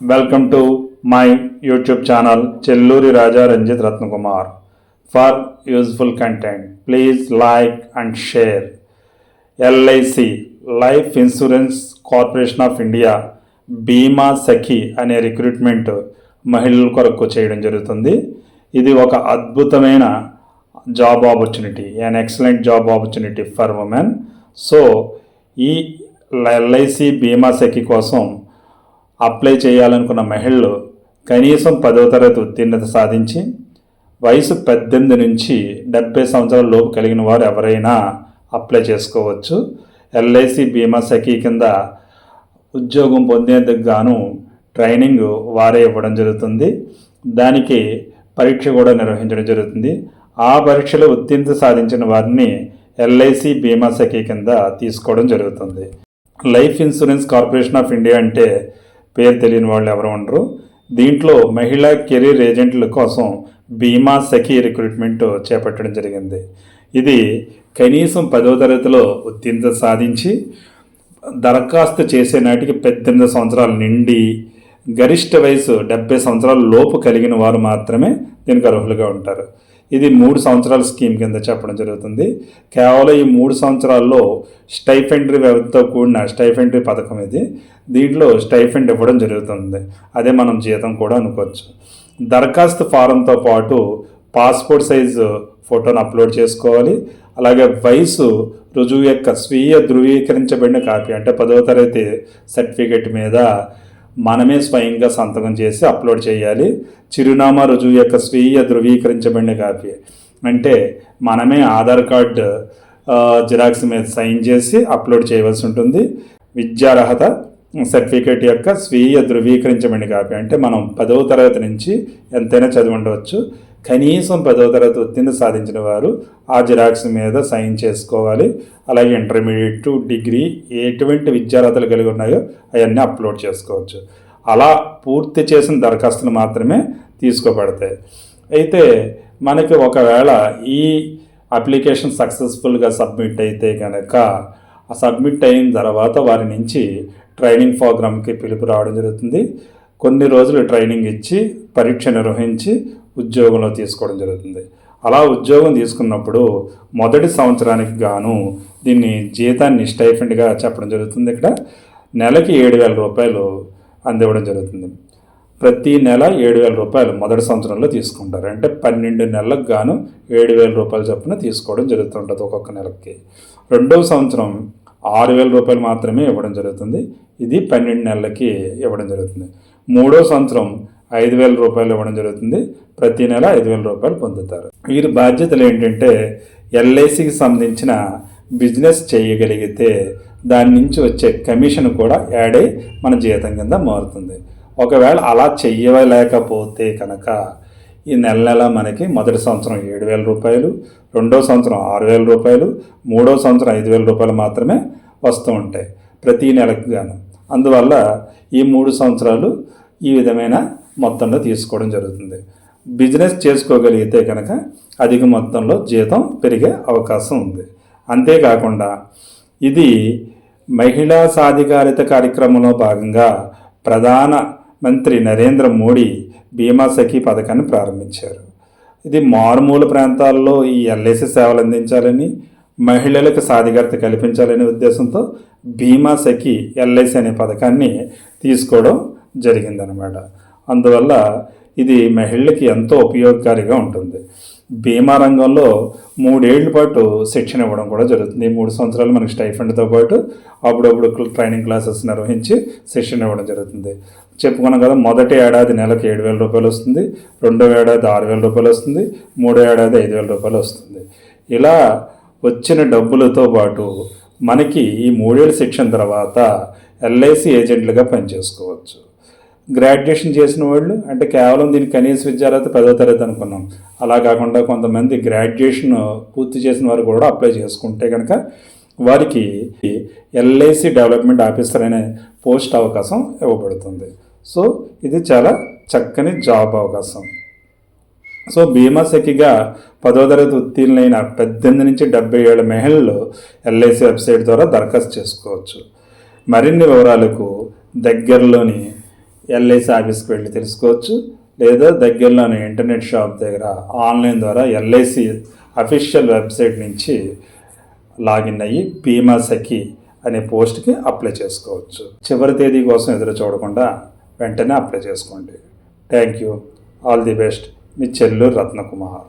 Welcome to my YouTube channel Chelluri Raja Ranjith Ratnakumar for useful content please like and share LIC life insurance corporation of India Bima Sakhi అనే recruitment మహిళల కొరకు చేయడం జరుగుతుంది. ఇది ఒక అద్భుతమైన job opportunity and excellent job opportunity for women so ఈ LIC Bima Sakhi కోసం అప్లై చేయాలనుకున్న మహిళలు కనీసం పదవ తరగతి ఉత్తీర్ణత సాధించి వయసు పద్దెనిమిది నుంచి డెబ్బై సంవత్సరాల లోపు కలిగిన వారు ఎవరైనా అప్లై చేసుకోవచ్చు. ఎల్ఐసి బీమా సఖీ కింద ఉద్యోగం పొందేందుకు గాను ట్రైనింగ్ వారే ఇవ్వడం జరుగుతుంది. దానికి పరీక్ష కూడా నిర్వహించడం జరుగుతుంది. ఆ పరీక్షలో ఉత్తీర్ణత సాధించిన వారిని ఎల్ఐసి బీమా సఖీ కింద తీసుకోవడం జరుగుతుంది. Life insurance corporation of India అంటే పేరు తెలియని వాళ్ళు ఎవరు ఉండరు. దీంట్లో మహిళా కెరీర్ ఏజెంట్ల కోసం బీమా సఖీ రిక్రూట్మెంట్ చేపట్టడం జరిగింది. ఇది కనీసం పదో తరగతిలో ఉత్తీర్ణత సాధించి దరఖాస్తు చేసే నాటికి పద్దెనిమిది సంవత్సరాల నిండి గరిష్ట వయసు డెబ్బై సంవత్సరాల లోపు కలిగిన వారు మాత్రమే దీనికి అర్హులుగా ఉంటారు. ఇది మూడు సంవత్సరాల స్కీమ్ కింద చెప్పడం జరుగుతుంది. కేవలం ఈ మూడు సంవత్సరాల్లో స్టైఫెండరీ వ్యవధితో కూడిన స్టైఫెండరీ పథకం ఇది. దీంట్లో స్టైఫెండ్ ఇవ్వడం జరుగుతుంది. అదే మనం జీతం కూడా అనుకోవచ్చు. దరఖాస్తు ఫారంతో పాటు పాస్పోర్ట్ సైజు ఫోటోను అప్లోడ్ చేసుకోవాలి. అలాగే వయసు రుజువు యొక్క స్వీయ ధృవీకరించబడిన కాపీ అంటే పదవ తరగతి సర్టిఫికెట్ మీద మనమే స్వయంగా సంతకం చేసి అప్లోడ్ చేయాలి. చిరునామా రుజువు యొక్క స్వీయ ధృవీకరించబడిన కాపీ. అంటే మనమే ఆధార్ కార్డు జిరాక్స్ మీద సైన్ చేసి అప్లోడ్ చేయవలసి ఉంటుంది. విద్యార్హత సర్టిఫికేట్ యొక్క స్వీయ ధృవీకరించబడిన కాపీ. అంటే మనం పదవ తరగతి నుంచి ఎంతైనా చదివి ఉండవచ్చు. కనీసం పదో తరగతి ఉత్తీర్ణ సాధించిన వారు ఆ జిరాక్స్ మీద సైన్ చేసుకోవాలి. అలాగే ఇంటర్మీడియట్ టు డిగ్రీ ఎటువంటి విద్యార్హతలు కలిగి ఉన్నాయో అవన్నీ అప్లోడ్ చేసుకోవచ్చు. అలా పూర్తి చేసిన దరఖాస్తులు మాత్రమే తీసుకోబడతాయి. అయితే మనకి ఒకవేళ ఈ అప్లికేషన్ సక్సెస్ఫుల్గా సబ్మిట్ అయితే కనుక ఆ సబ్మిట్ అయిన తర్వాత వారి నుంచి ట్రైనింగ్ ప్రోగ్రామ్కి పిలుపు రావడం జరుగుతుంది. కొన్ని రోజులు ట్రైనింగ్ ఇచ్చి పరీక్ష నిర్వహించి ఉద్యోగంలో తీసుకోవడం జరుగుతుంది. అలా ఉద్యోగం తీసుకున్నప్పుడు మొదటి సంవత్సరానికి గాను దీన్ని జీతాన్ని స్టైఫెండ్గా చెప్పడం జరుగుతుంది ఇక్కడ. నెలకి ఏడు వేల రూపాయలు అందివ్వడం జరుగుతుంది. ప్రతి నెల ఏడు వేల రూపాయలు మొదటి సంవత్సరంలో తీసుకుంటారు. అంటే పన్నెండు నెలలకు గాను ఏడు వేల రూపాయలు చొప్పున తీసుకోవడం జరుగుతుంటుంది ఒక్కొక్క నెలకి. రెండవ సంవత్సరం ఆరు వేల రూపాయలు మాత్రమే ఇవ్వడం జరుగుతుంది. ఇది పన్నెండు నెలలకి ఇవ్వడం జరుగుతుంది. మూడో సంవత్సరం ఐదు వేల రూపాయలు ఇవ్వడం జరుగుతుంది. ప్రతి నెల ఐదు వేల రూపాయలు పొందుతారు. వీరి బాధ్యతలు ఏంటంటే ఎల్ఐసికి సంబంధించిన బిజినెస్ చేయగలిగితే దాని నుంచి వచ్చే కమిషన్ కూడా యాడ్ అయి మన జీతం కింద మారుతుంది. ఒకవేళ అలా చెయ్యలేకపోతే కనుక ఈ నెల నెల మనకి మొదటి సంవత్సరం ఏడు వేల రూపాయలు రెండో సంవత్సరం ఆరు వేల రూపాయలు మూడో సంవత్సరం ఐదు వేల రూపాయలు మాత్రమే వస్తూ ఉంటాయి ప్రతి నెలకు గాను. అందువల్ల ఈ మూడు సంవత్సరాలు ఈ విధమైన మొత్తంలో తీసుకోవడం జరుగుతుంది. బిజినెస్ చేసుకోగలిగితే కనుక అధిక మొత్తంలో జీతం పెరిగే అవకాశం ఉంది. అంతేకాకుండా ఇది మహిళా సాధికారిత కార్యక్రమంలో భాగంగా ప్రధాన మంత్రి నరేంద్ర మోడీ బీమా సఖీ పథకాన్ని ప్రారంభించారు. ఇది మారుమూల ప్రాంతాల్లో ఈ ఎల్ఐసి సేవలు అందించాలని మహిళలకు సాధికారత కల్పించాలనే ఉద్దేశంతో బీమా సఖి ఎల్ఐసి అనే పథకాన్ని తీసుకోవడం జరిగిందనమాట అందువల్ల ఇది మహిళలకి ఎంతో ఉపయోగకారిగా ఉంటుంది. బీమా రంగంలో మూడేళ్ళ పాటు శిక్షణ ఇవ్వడం కూడా జరుగుతుంది. మూడు సంవత్సరాలు మనకి స్టైఫండ్తో పాటు అప్పుడప్పుడు ట్రైనింగ్ క్లాసెస్ నిర్వహించి శిక్షణ ఇవ్వడం జరుగుతుంది. చెప్పుకున్నాం కదా మొదటి ఏడాది నెలకు ఏడు వేల రూపాయలు వస్తుంది రెండో ఏడాది ఆరు వేల రూపాయలు వస్తుంది మూడో ఏడాది ఐదు వేల రూపాయలు వస్తుంది. ఇలా వచ్చిన డబ్బులతో పాటు మనకి ఈ మూడేళ్ళ శిక్షణ తర్వాత ఎల్ఐసి ఏజెంట్లుగా పనిచేసుకోవచ్చు. గ్రాడ్యుయేషన్ చేసిన వాళ్ళు అంటే కేవలం దీనికి కనీస విద్యార్హత పదో తరగతి అనుకున్నాం. అలా కాకుండా కొంతమంది గ్రాడ్యుయేషన్ పూర్తి చేసిన వారు కూడా అప్లై చేసుకుంటే కనుక వారికి ఎల్ఐసి డెవలప్మెంట్ ఆఫీసర్ అనే పోస్ట్ అవకాశం ఇవ్వబడుతుంది. సో ఇది చాలా చక్కని జాబ్ అవకాశం. సో బీమా సఖిగా పదో తరగతి ఉత్తీర్ణులైన పద్దెనిమిది నుంచి డెబ్బై ఏళ్ళ మహిళలు ఎల్ఐసి వెబ్సైట్ ద్వారా దరఖాస్తు చేసుకోవచ్చు. మరిన్ని వివరాలకు దగ్గరలోని ఎల్ఐసి ఆఫీస్కి వెళ్ళి తెలుసుకోవచ్చు. లేదా దగ్గరలోని ఇంటర్నెట్ షాప్ దగ్గర ఆన్లైన్ ద్వారా ఎల్ఐసి అఫీషియల్ వెబ్సైట్ నుంచి లాగిన్ అయ్యి బీమా సఖి అనే పోస్ట్కి అప్లై చేసుకోవచ్చు. చివరి తేదీ కోసం ఎదురు చూడకుండా వెంటనే అప్లై చేసుకోండి. Thank you all the best. Me Chelluru Ratnakumar.